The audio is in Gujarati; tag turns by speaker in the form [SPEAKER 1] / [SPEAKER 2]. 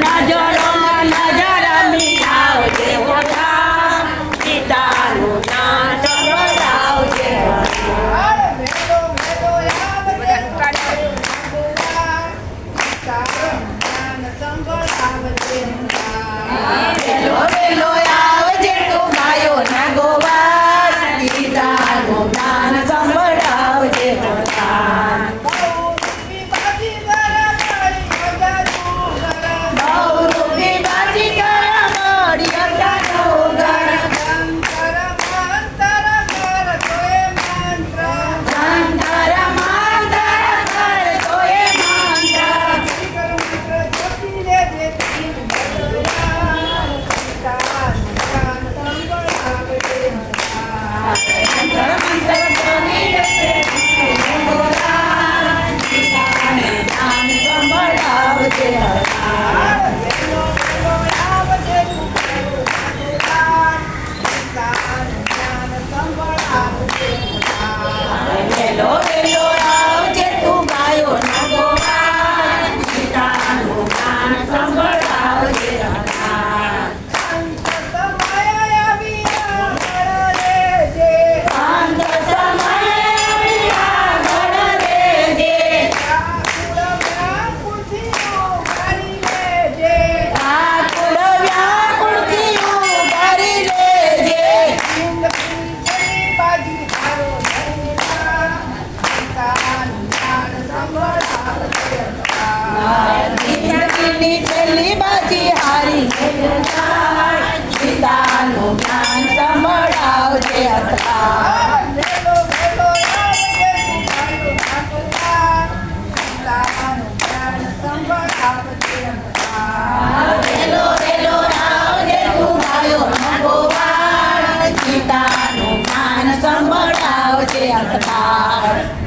[SPEAKER 1] na joy. ની
[SPEAKER 2] છેલ્લી બાજી
[SPEAKER 1] હારી.
[SPEAKER 2] ગીતાનું જ્ઞાન સંભળાવજે
[SPEAKER 1] હતા ગીતાનું જ્ઞાન સંભળાવજે હતા